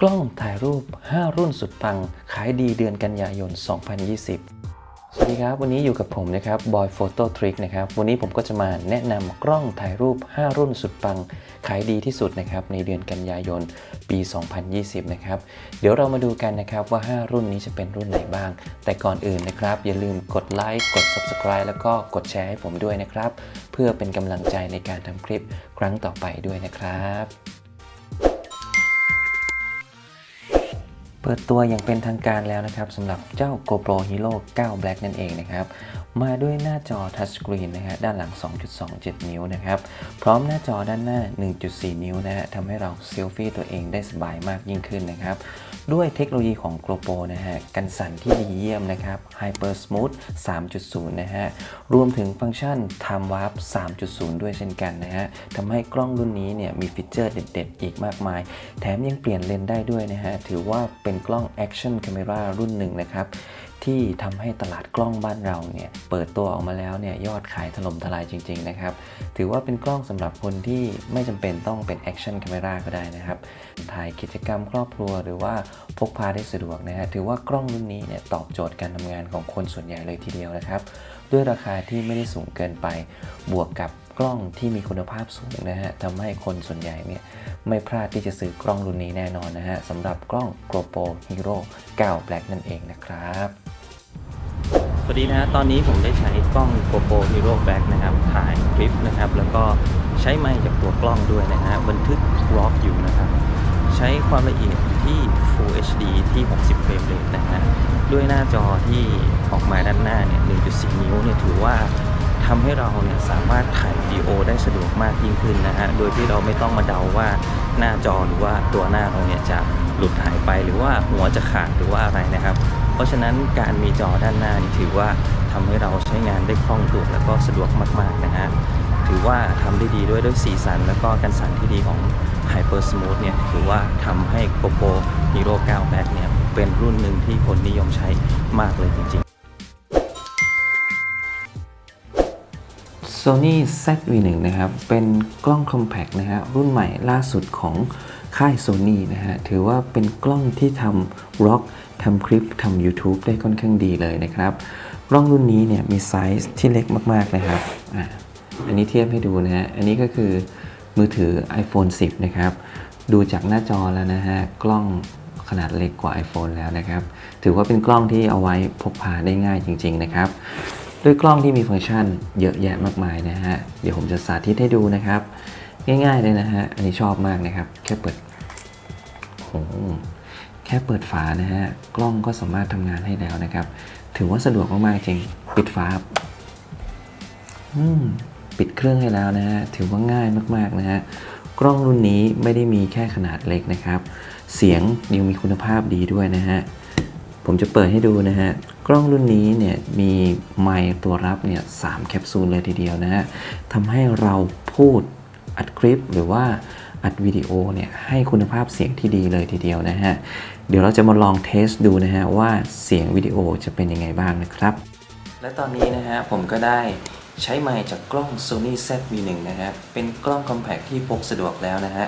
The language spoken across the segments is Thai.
กล้องถ่ายรูป 5 รุ่นสุดปัง ขายดีเดือนกันยายน 2020 สวัสดีครับ วันนี้อยู่กับผมนะครับบอยโฟโต้ทริกนะครับ วันนี้ผมก็จะมาแนะนำกล้องถ่ายรูป 5 รุ่นสุดปัง ขายดีที่สุดนะครับในเดือนกันยายน ปี 2020 นะครับ เดี๋ยวเรามาดูกันนะครับว่า 5 รุ่นนี้จะเป็นรุ่นไหนบ้าง แต่ก่อนอื่นนะครับ อย่าลืมกดไลค์ กด Subscribe แล้วก็กดแชร์ให้ผมด้วยนะครับ เพื่อเป็นกำลังใจในการทำคลิปครั้งต่อไปด้วยนะครับ เปิดตัวอย่างเป็นทางการแล้วนะครับสำหรับเจ้า GoPro Hero 9 Black นั่นเองนะครับ มาด้วยหน้าจอทัชสกรีนนะฮะด้านหลัง 2.27 นิ้วนะครับ พร้อมหน้าจอด้านหน้า 1.4 นิ้วนะฮะทำให้เราเซลฟี่ตัวเองได้สบายมากยิ่งขึ้นนะครับด้วยเทคโนโลยีของ GoPro นะฮะกันสั่นที่ดีเยี่ยมนะครับ Hyper Smooth 3.0 นะฮะ รวมถึงฟังก์ชัน Time Warp 3.0 ด้วยเช่นกันนะฮะทำให้กล้องรุ่นนี้เนี่ยมีฟีเจอร์เด็ดๆ อีกมากมาย แถมยังเปลี่ยนเลนได้ด้วยนะฮะ ถือว่าเป็นกล้อง Action Camera รุ่นหนึ่งนะครับ ที่ทำให้ตลาดกล้องบ้านเราเนี่ยเปิดตัวออกมาแล้วเนี่ยยอดขายถล่มทลายจริง ๆ นะครับ ถือว่าเป็นกล้องสำหรับคนที่ไม่จำเป็นต้องเป็น Action Camera ก็ได้นะครับ ถ่ายกิจกรรมครอบครัวหรือว่าพกพาได้สะดวกนะฮะถือว่ากล้องรุ่นนี้เนี่ยตอบโจทย์การทำงานของคนส่วนใหญ่เลยทีเดียวนะครับ ด้วยราคาที่ไม่ได้สูงเกินไปบวกกับกล้องที่มีคุณภาพสูงนะฮะทำให้คนส่วนใหญ่เนี่ยไม่พลาดที่จะซื้อกล้องรุ่นนี้แน่นอนนะฮะสำหรับกล้อง GoPro Hero 9 Black นั่นเองนะครับ สวัสดีนะตอนนี้ผมได้ใช้กล้อง GoPro Hero Black นะครับถ่ายคลิปนะครับ แล้วก็ใช้ไมค์จากตัวกล้องด้วยนะฮะบันทึกบล็อกอยู่นะครับ ใช้ความละเอียดที่ Full HD ที่ 60 เฟรมเรทนะฮะด้วยหน้าจอที่ออกมาด้านหน้าเนี่ย 1.4 นิ้วเนี่ยถือว่า ทำให้เราเนี่ยสามารถถ่ายวิดีโอได้สะดวกมากยิ่งขึ้นนะฮะ โดยที่เราไม่ต้องมาเดาว่าหน้าจอหรือว่าตัวหน้าเราเนี่ยจะหลุดหายไปหรือว่าหัวจะขาดหรือว่าอะไรนะครับ เพราะฉะนั้นการมีจอด้านหน้านี่ถือว่าทำให้เราใช้งานได้คล่องตัวและก็สะดวกมากๆนะฮะ ถือว่าทำได้ดีด้วยด้วยสีสัน และก็การสั่นที่ดีของ Hyper Smooth เนี่ยถือว่าทำให้ GoPro Hero 9 Back เนี่ยเป็นรุ่นหนึ่งที่คนนิยมใช้มากเลยจริง Sony ZV1 นะครับ เป็นกล้อง compact นะฮะรุ่นใหม่ล่าสุดของค่าย Sony นะฮะ ถือว่าเป็นกล้องที่ทำ rock ทำคลิปทำ YouTube ได้ค่อนข้างดีเลยนะครับ กล้องรุ่นนี้เนี่ยมีไซส์ที่เล็กมากๆนะครับออันนี้เทียบให้ดูนะฮะ อันนี้ก็คือมือถือ iPhone 10 นะครับ ดูจากหน้าจอแล้วนะฮะ กล้องขนาดเล็กกว่า iPhone แล้วนะครับ ถือว่าเป็นกล้องที่เอาไว้พกพาได้ง่ายจริง ๆ นะครับ ด้วยกล้องที่มีฟังก์ชันเยอะแยะมากมายนะฮะ เดี๋ยวผมจะสาธิตให้ดูนะครับ ง่ายๆเลยนะฮะ อันนี้ชอบมากนะครับ แค่เปิดโอ้โหแค่เปิดฝานะฮะ กล้องก็สามารถทำงานให้แล้วนะครับ ถือว่าสะดวกมากๆจริง ปิดฝาปิดเครื่องให้แล้วนะฮะ ถือว่าง่ายมากๆนะฮะ กล้องรุ่นนี้ไม่ได้มีแค่ขนาดเล็กนะครับ เสียงยังมีคุณภาพดีด้วยนะฮะ ผมจะเปิดให้ดูนะฮะ กล้องรุ่นนี้เนี่ยมีไมค์ตัวรับเนี่ยสามแคปซูลเลยทีเดียวนะฮะทำให้เราพูดอัดคลิปหรือว่าอัดวิดีโอเนี่ยให้คุณภาพเสียงที่ดีเลยทีเดียวนะฮะ เดี๋ยวเราจะมาลองเทสดูนะฮะว่าเสียงวิดีโอจะเป็นยังไงบ้างนะครับ และตอนนี้นะฮะผมก็ได้ ใช้ไมค์จากกล้อง Sony ZV1 นะฮะเป็นกล้อง compact ที่พกสะดวกแล้วนะฮะ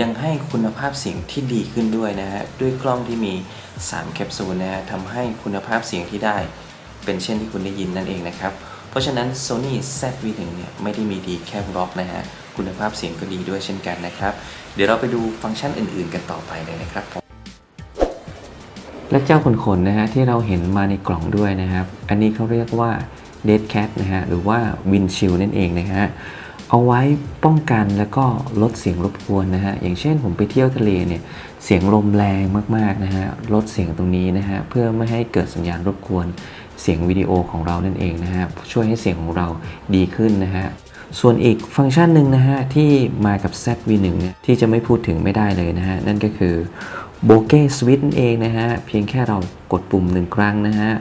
ยังให้คุณภาพเสียงที่ดีขึ้นด้วยนะฮะ ด้วยกล้องที่มี 3 แคปซูลนะฮะทำให้คุณภาพเสียงที่ได้ เป็นเช่นที่คุณได้ยินนั่นเองนะครับ เพราะฉะนั้น Sony ZV1 เนี่ยไม่ได้มีดีแค่บล็อกนะฮะ คุณภาพเสียงก็ดีด้วยเช่นกันนะครับ เดี๋ยวเราไปดูฟังก์ชันอื่น ๆ กันต่อไปเลยนะครับ และเจ้าขนๆนะฮะที่เราเห็นมาในกล่องด้วยนะครับ อันนี้เขาเรียกว่า Dead Cat นะฮะหรือว่า Windshield นั่นเองนะฮะเอาไว้ป้องกันแล้วก็ลดเสียงรบกวนนะฮะอย่างเช่นผมไปเที่ยวทะเลเนี่ยเสียงลมแรงมากๆนะฮะลดเสียงตรงนี้นะฮะเพื่อไม่ให้เกิดสัญญาณรบกวนเสียงวิดีโอของเรานั่นเองนะฮะช่วยให้เสียงของเราดีขึ้นนะฮะส่วนอีกฟังก์ชันหนึ่งนะฮะที่มากับ ZV1 เนี่ยที่จะไม่พูดถึงไม่ได้เลยนะฮะนั่นก็คือโบเก้สวิตนั่นเองนะฮะเพียงแค่เรากดปุ่มหนึ่งครั้งนะฮะ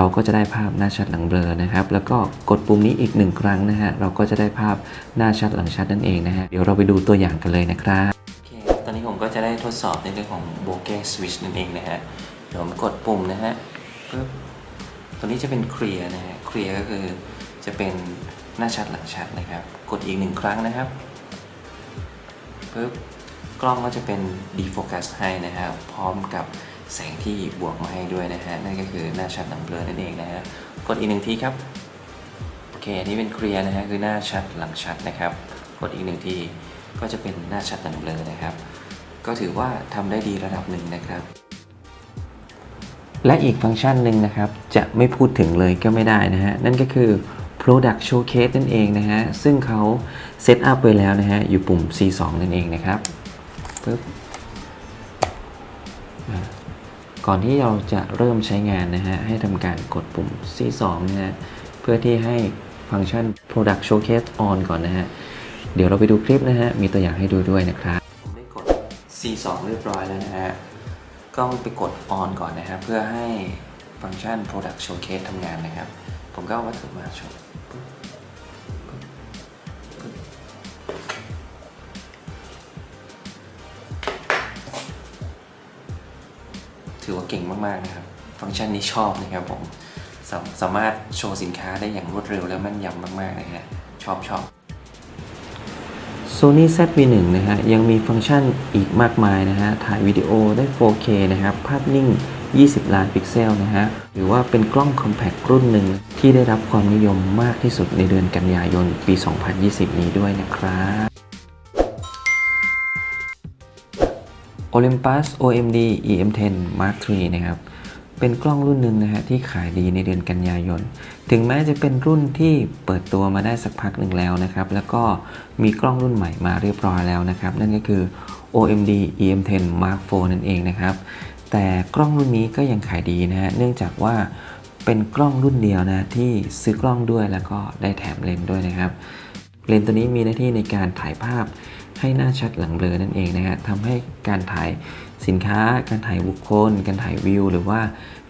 เราก็จะได้ภาพหน้าชัดหลังเบลอนะครับ แล้วก็กดปุ่มนี้อีกหนึ่งครั้งนะฮะ เราก็จะได้ภาพหน้าชัดหลังชัดนั่นเองนะฮะ เดี๋ยวเราไปดูตัวอย่างกันเลยนะครับ โอเค ตอนนี้ผมก็จะได้ทดสอบในเรื่องของโบเก้สวิตนั่นเองนะฮะ เดี๋ยวผมกดปุ่มนะฮะปึ๊บตัวนี้จะเป็นเคลียร์นะฮะ เคลียร์ก็คือจะเป็นหน้าชัดหลังชัดนะครับ กดอีกหนึ่งครั้งนะครับปึ๊บ กล้องก็จะเป็น deFocus ให้นะครับ พร้อมกับ แสงที่บวกมาให้ด้วยนะฮะ นั่นก็คือหน้าชัดหลังเบลอนั่นเองนะฮะ กดอีกหนึ่งทีครับ โอเคอันนี้เป็นเคลียร์นะฮะ คือหน้าชัดหลังชัดนะครับ กดอีกหนึ่งทีก็จะเป็นหน้าชัดหลังเบลอนะครับ ก็ถือว่าทำได้ดีระดับหนึ่งนะครับ และอีกฟังก์ชันหนึ่งนะครับ จะไม่พูดถึงเลยก็ไม่ได้นะฮะ นั่นก็คือ Product Showcase นั่นเองนะฮะ ซึ่งเขาเซตอัพไว้แล้วนะฮะ อยู่ปุ่ม C2 นั่นเองนะครับปึ๊บ ก่อนที่เราจะเริ่มใช้งานนะฮะ ให้ทำการกดปุ่ม C2 นะฮะ เพื่อที่ให้ฟังก์ชัน Product Showcase on ก่อนนะฮะ เดี๋ยวเราไปดูคลิปนะฮะ มีตัวอย่างให้ดูด้วยนะครับผมได้กด C2 เรียบร้อยแล้วนะฮะ ก็ไปกด on ก่อนนะครับเพื่อให้ฟังก์ชัน product showcase ทำงานนะครับ ผมก็เอาวัตถุมาโชว์ ถือว่าเก่งมากๆนะครับ ฟังก์ชันนี้ชอบนะครับผมสาสามารถโชว์สินค้าได้อย่างรวดเร็วและแม่นยำมากๆนะฮะชอบชอบ Sony ZV-1 นะฮะยังมีฟังก์ชันอีกมากมายนะฮะถ่ายวิดีโอได้ 4K นะครับภาพนิ่ง 20 ล้านพิกเซลนะฮะหรือว่าเป็นกล้องคอมแพครุ่นหนึ่งที่ได้รับความนิยมมากที่สุดในเดือนกันยายนปี 2020 นี้ด้วยนะครับ Olympus OMD EM10 Mark III นะครับ เป็นกล้องรุ่นหนึ่งนะฮะที่ขายดีในเดือนกันยายน ถึงแม้จะเป็นรุ่นที่เปิดตัวมาได้สักพักหนึ่งแล้วนะครับ แล้วก็มีกล้องรุ่นใหม่มาเรียบร้อยแล้วนะครับ นั่นก็คือ OMD EM10 Mark IV นั่นเองนะครับ แต่กล้องรุ่นนี้ก็ยังขายดีนะฮะ เนื่องจากว่าเป็นกล้องรุ่นเดียวนะที่ซื้อกล้องด้วยแล้วก็ได้แถมเลนส์ด้วยนะครับ เลนส์ตัวนี้มีหน้าที่ในการถ่ายภาพ ให้หน้าชัดหลังเบลอนั่นเองนะฮะทำให้การถ่ายสินค้า การถ่ายบุคคล การถ่ายวิว หรือว่า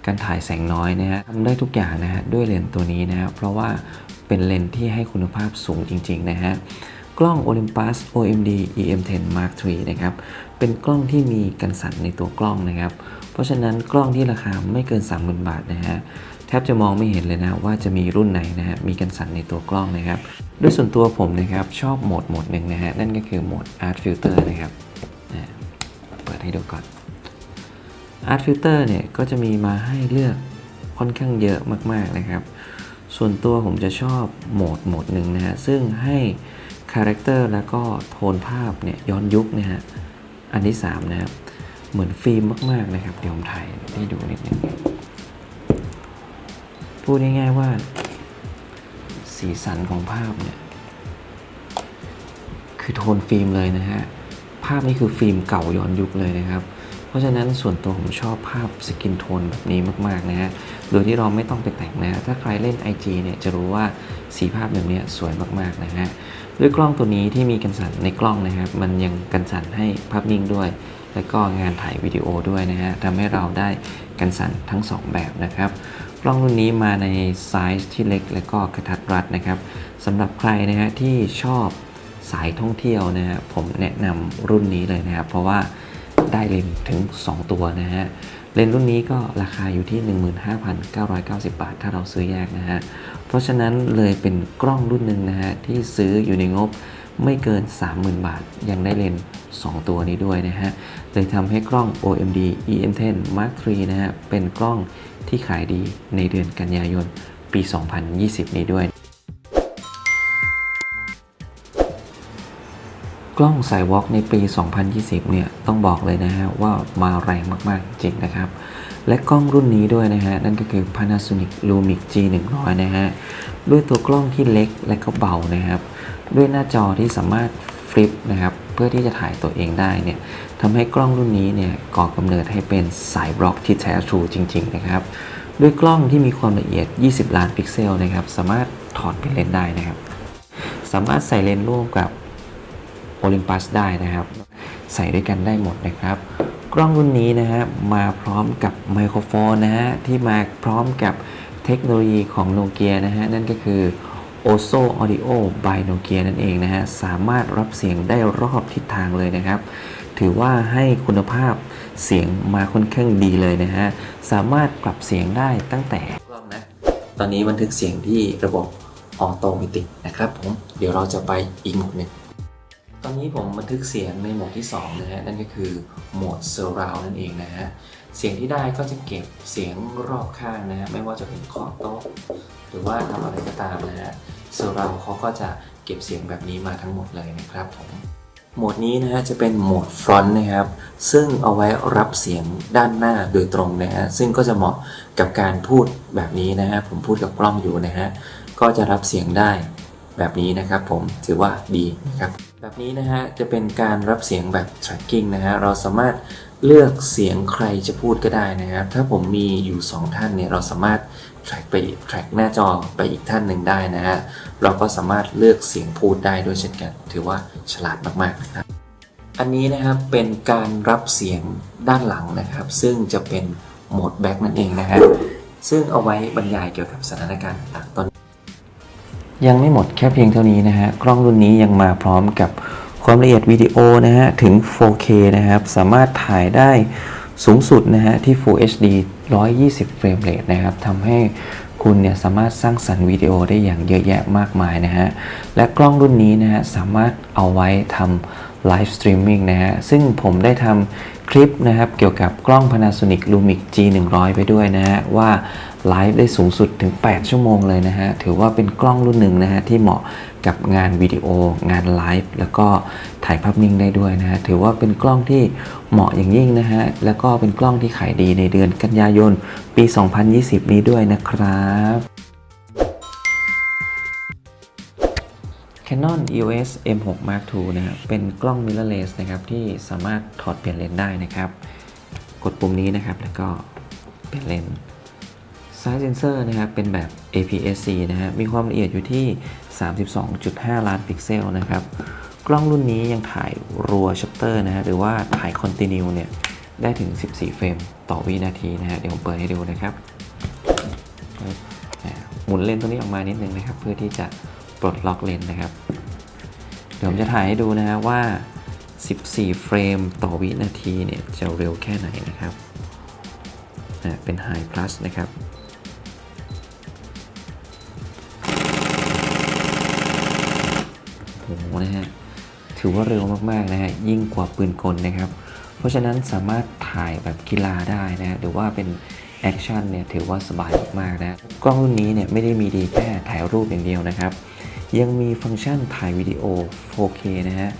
การถ่ายแสงน้อยนะฮะทำได้ทุกอย่างนะฮะด้วยเลนส์ตัวนี้นะฮะเพราะว่าเป็นเลนส์ที่ให้คุณภาพสูงจริง ๆ นะฮะกล้อง Olympus OMD EM10 Mark III นะครับ เป็นกล้องที่มีกันสั่นในตัวกล้องนะครับ เพราะฉะนั้นกล้องที่ราคาไม่เกิน 30,000 บาทนะฮะ แทบจะมองไม่เห็นเลยนะว่าจะมีรุ่นไหนนะฮะมีกันสั่นในตัวกล้องนะครับด้วยส่วนตัวผมนะครับชอบโหมดโหมดหนึ่งนะฮะนั่นก็คือโหมด Art Filter นะครับเปิดให้ดูก่อน Art Filter เนี่ยก็จะมีมาให้เลือกค่อนข้างเยอะมากๆนะครับ ส่วนตัวผมจะชอบโหมดโหมดหนึ่งนะฮะซึ่งให้คาแรคเตอร์แล้วก็โทนภาพเนี่ยย้อนยุคนะฮะอันที่3นะครับเหมือนฟิล์มมากๆนะครับเดี๋ยวผมถ่ายให้ดูนิดนึง พูดง่ายๆว่า สีสันของภาพเนี่ย คือโทนฟิล์มเลยนะฮะ ภาพนี่คือฟิล์มเก่าย้อนยุคเลยนะครับ เพราะฉะนั้นส่วนตัวผมชอบภาพสกินโทนแบบนี้มากๆนะฮะ โดยที่เราไม่ต้องไปแต่งนะ ถ้าใครเล่น IG เนี่ยจะรู้ว่าสีภาพแบบนี้สวยมากๆนะฮะด้วยกล้องตัวนี้ที่มีกันสั่นในกล้องนะครับ มันยังกันสั่นให้ภาพนิ่งด้วย แล้วก็งานถ่ายวิดีโอด้วยนะฮะทำให้เราได้กันสั่นทั้ง 2 แบบนะครับ กล้องรุ่นนี้มาในไซส์ที่เล็กและก็กระทัดรัดนะครับสำหรับใครนะฮะที่ชอบสายท่องเที่ยวนะฮะผมแนะนำรุ่นนี้เลยนะครับ เพราะว่าได้เลนส์ถึง 2 ตัวนะฮะเลนส์รุ่นนี้ก็ราคาอยู่ที่ 15,990 บาท ถ้าเราซื้อแยกนะฮะเพราะฉะนั้นเลยเป็นกล้องรุ่นหนึ่งนะฮะที่ซื้ออยู่ในงบไม่เกิน 30,000 บาท ยังได้เลนส์2ตัวนี้ด้วยนะฮะเลยทำให้กล้อง OMD EM10 Mark III นะฮะเป็นกล้อง ที่ขายดีในเดือนกันยายนปี 2020 นี้ด้วย กล้องสายวอล์กในปี 2020 เนี่ยต้องบอกเลยนะฮะว่ามาแรงมากๆ จริงนะครับ และกล้องรุ่นนี้ด้วยนะฮะ นั่นก็คือ Panasonic Lumix G100 นะฮะ ด้วยตัวกล้องที่เล็กและก็เบานะครับ ด้วยหน้าจอที่สามารถฟลิปนะครับ พื่อที่จะถ่ายตัวเองได้เนี่ยทำให้กล้องรุ่นนี้เนี่ยก่อกำเนิดให้เป็นสายบล็อกที่แท้ทรูจริง ๆ นะครับ ด้วยกล้องที่มีความละเอียด 20 ล้านพิกเซลนะครับ สามารถถอดเป็นเลนส์ได้นะครับ สามารถใส่เลนส์ร่วมกับ Olympus ได้นะครับ ใส่ด้วยกันได้หมดนะครับ กล้องรุ่นนี้นะฮะมาพร้อมกับไมโครโฟนนะฮะที่มาพร้อมกับเทคโนโลยีของโนเกียนะฮะนั่นก็คือ Oso Audio by Nokia นั่นเองนะฮะ สามารถรับเสียงได้รอบทิศทางเลยนะครับ ถือว่าให้คุณภาพเสียงมาค่อนข้างดีเลยนะฮะ สามารถปรับเสียงได้ตั้งแต่กล้องนะ ตอนนี้บันทึกเสียงที่ระบบออโตเมติกนะครับผม เดี๋ยวเราจะไปอีกโหมดหนึ่งตอนนี้ผมบันทึกเสียงในโหมดที่2นะฮะ นั่นก็คือโหมด surround นั่นเองนะฮะ เสียงที่ได้ก็จะเก็บเสียงรอบข้างนะฮะไม่ว่าจะเป็นเคาะโต๊ะหรือว่าทำอะไรก็ตามนะฮะ surround เขาก็จะเก็บเสียงแบบนี้มาทั้งหมดเลยนะครับผมโหมดนี้นะฮะจะเป็นโหมด front นะครับ ซึ่งเอาไว้รับเสียงด้านหน้าโดยตรงนะฮะซึ่งก็จะเหมาะกับการพูดแบบนี้นะฮะผมพูดกับกล้องอยู่นะฮะก็จะรับเสียงได้แบบนี้นะครับผมถือว่าดีนะครับแบบนี้นะฮะจะเป็นการรับเสียงแบบ tracking นะฮะเราสามารถ เลือกเสียงใครจะพูดก็ได้นะครับ ถ้าผมมีอยู่ 2 ท่านเนี่ยเราสามารถ track ไป track หน้าจอไปอีกท่านหนึ่งได้นะฮะเราก็สามารถเลือกเสียงพูดได้ด้วยเช่นกัน ถือว่าฉลาดมากๆนะครับอันนี้นะครับเป็นการรับเสียงด้านหลังนะครับ ซึ่งจะเป็นโหมดแบ็กนั่นเองนะฮะซึ่งเอาไว้บรรยายเกี่ยวกับสถานการณ์ต่างๆตอนยังไม่หมดแค่เพียงเท่านี้นะฮะกล้องรุ่นนี้ยังมาพร้อมกับ ความละเอียดวิดีโอนะฮะถึง 4K นะครับ สามารถถ่ายได้สูงสุดนะฮะที่ Full HD 120 เฟรมเรทนะครับทำให้คุณเนี่ยสามารถสร้างสรรค์วิดีโอได้อย่างเยอะแยะมากมายนะฮะ และกล้องรุ่นนี้นะฮะสามารถเอาไว้ทำไลฟ์สตรีมมิ่งนะฮะ ซึ่งผมได้ทำคลิปนะครับเกี่ยวกับกล้อง Panasonic Lumix G100 ไปด้วยนะฮะ ว่าไลฟ์ได้สูงสุดถึง 8 ชั่วโมงเลยนะฮะ ถือว่าเป็นกล้องรุ่นหนึ่งนะฮะที่เหมาะ กับงานวิดีโอ งานไลฟ์แล้วก็ถ่ายภาพนิ่งได้ด้วยนะฮะถือว่าเป็นกล้องที่เหมาะอย่างยิ่งนะฮะแล้วก็เป็นกล้องที่ขายดีในเดือนกันยายน ปี 2020 นี้ด้วยนะครับ Canon EOS M6 Mark II นะครับเป็นกล้อง mirrorless นะครับที่สามารถถอดเปลี่ยนเลนส์ได้นะครับ กดปุ่มนี้นะครับแล้วก็เปลี่ยนเลนส์ Size Sensor นะครับเป็นแบบ APS-C นะฮะมีความละเอียดอยู่ที่ 32.5 ล้านพิกเซลนะครับ กล้องรุ่นนี้ยังถ่ายรัวชัตเตอร์นะฮะหรือว่าถ่ายคอนติเนียเนี่ยได้ถึง 14 เฟรมต่อวินาทีนะฮะเดี๋ยวผมเปิดให้ดูนะครับ หมุนเลนส์ตัวนี้ออกมานิดนึงนะครับ เพื่อที่จะปลดล็อกเลนส์นะครับ เดี๋ยวผมจะถ่ายให้ดูนะฮะว่า 14 เฟรมต่อวินาทีเนี่ยจะเร็วแค่ไหนนะครับเป็น High Plus นะครับ นะฮะถือว่าเร็วมากๆนะฮะยิ่งกว่าปืนกลนะครับ เพราะฉะนั้นสามารถถ่ายแบบกีฬาได้นะหรือว่าเป็นแอคชั่นเนี่ยถือว่าสบายมากๆนะกล้องรุ่นนี้เนี่ยไม่ได้มีดีแค่ถ่ายรูปอย่างเดียวนะครับ ยังมีฟังก์ชันถ่ายวิดีโอ 4K นะฮะ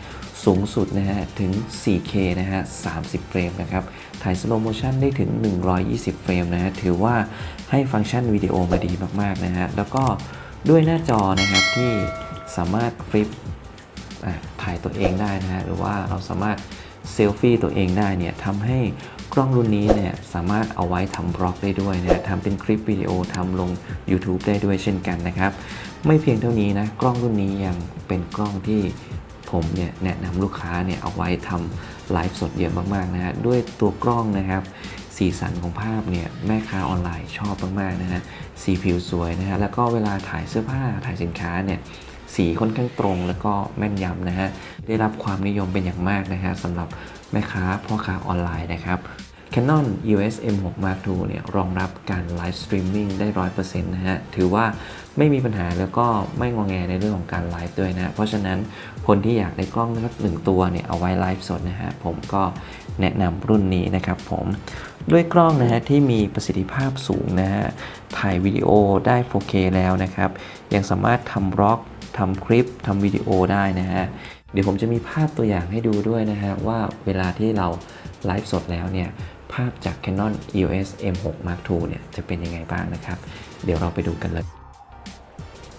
สูงสุดนะฮะถึง 4K นะฮะ 30 เฟรมนะครับ ถ่ายสโลโมชันได้ถึง 120 เฟรมนะฮะ ถือว่าให้ฟังก์ชันวิดีโอมาดีมาก ๆ นะฮะ แล้วก็ด้วยหน้าจอนะครับที่ สามารถฟลิปถ่ายตัวเองได้นะฮะหรือว่าเราสามารถเซลฟี่ตัวเองได้เนี่ยทำให้กล้องรุ่นนี้เนี่ยสามารถเอาไว้ทำบล็อกได้ด้วยนะทำเป็นคลิปวิดีโอทำลง YouTube ได้ด้วยเช่นกันนะครับ ไม่เพียงเท่านี้นะกล้องรุ่นนี้ยังเป็นกล้องที่ผมเนี่ยแนะนำลูกค้าเนี่ยเอาไว้ทำไลฟ์สดเยอะมากๆนะฮะด้วยตัวกล้องนะครับ สีสันของภาพเนี่ยแม่ค้าออนไลน์ชอบมากๆนะฮะสีผิวสวยนะฮะแล้วก็เวลาถ่ายเสื้อผ้าถ่ายสินค้าเนี่ย สีค่อนข้างตรงแล้วก็แม่นยำนะฮะ ได้รับความนิยมเป็นอย่างมากนะฮะสำหรับแม่ค้าพ่อค้าออนไลน์นะครับ Canon EOS M6 Mark II เนี่ยรองรับการไลฟ์สตรีมมิ่งได้ 100%นะฮะ ถือว่าไม่มีปัญหาแล้วก็ไม่งอแงในเรื่องของการไลฟ์ด้วยนะ เพราะฉะนั้นคนที่อยากได้กล้องสักหนึ่งตัวเนี่ยเอาไว้ไลฟ์สดนะฮะ ผมก็แนะนำรุ่นนี้นะครับผมด้วยกล้องนะฮะที่มีประสิทธิภาพสูงนะฮะ ถ่ายวิดีโอได้ 4K แล้วนะครับ ยังสามารถทำบล็อก ทำคลิปทำวิดีโอได้นะฮะ เดี๋ยวผมจะมีภาพตัวอย่างให้ดูด้วยนะฮะ ว่าเวลาที่เราไลฟ์สดแล้วเนี่ย ภาพจาก Canon EOS M6 Mark II เนี่ยจะเป็นยังไงบ้างนะครับ เดี๋ยวเราไปดูกันเลย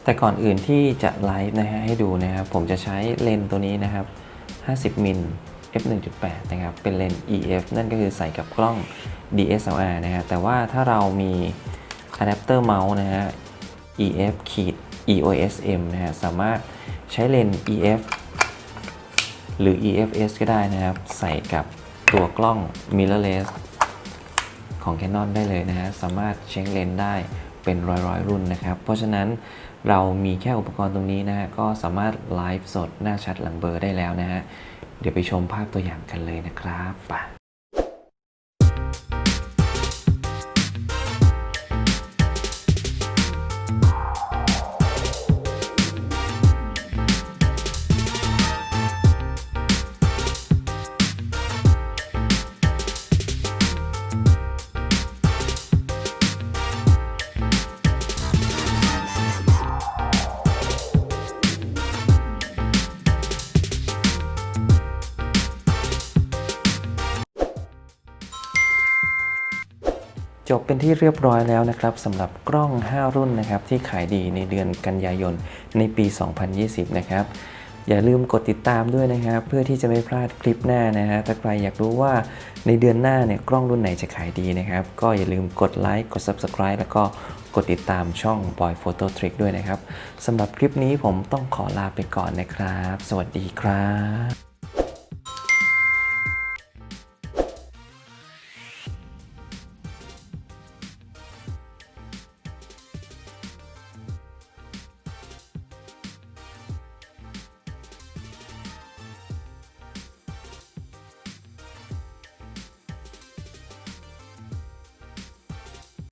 แต่ก่อนอื่นที่จะไลฟ์นะฮะให้ดูนะครับ ผมจะใช้เลนส์ตัวนี้นะครับ 50 มิล f 1.8นะครับ เป็นเลนส์ EF นั่นก็คือใส่กับกล้อง DSLR นะฮะ แต่ว่าถ้าเรามีอะแดปเตอร์เมาส์นะฮะ EF ขีด EOS M นะฮะสามารถใช้เลนส์ EF หรือ EFS ก็ได้นะครับ ใส่กับตัวกล้อง mirrorless ของ Canon ได้เลยนะฮะสามารถเช็คเลนส์ได้เป็นร้อยร้อยๆ รุ่นนะครับ เพราะฉะนั้นเรามีแค่อุปกรณ์ตรงนี้นะฮะก็สามารถไลฟ์สดหน้าชัดหลังเบอร์ได้แล้วนะฮะเดี๋ยวไปชมภาพตัวอย่างกันเลยนะครับไป จบเป็นที่เรียบร้อยแล้วนะครับสำหรับกล้อง 5 รุ่นนะครับที่ขายดีในเดือนกันยายนในปี 2020 นะครับอย่าลืมกดติดตามด้วยนะครับเพื่อที่จะไม่พลาดคลิปหน้านะฮะถ้าใครอยากรู้ว่าในเดือนหน้าเนี่ยกล้องรุ่นไหนจะขายดีนะครับ ก็อย่าลืมกดไลค์กด Subscribe แล้วก็กดติดตามช่อง Boy Photo Trick ด้วยนะครับสำหรับคลิปนี้ผมต้องขอลาไปก่อนนะครับ สวัสดีครับ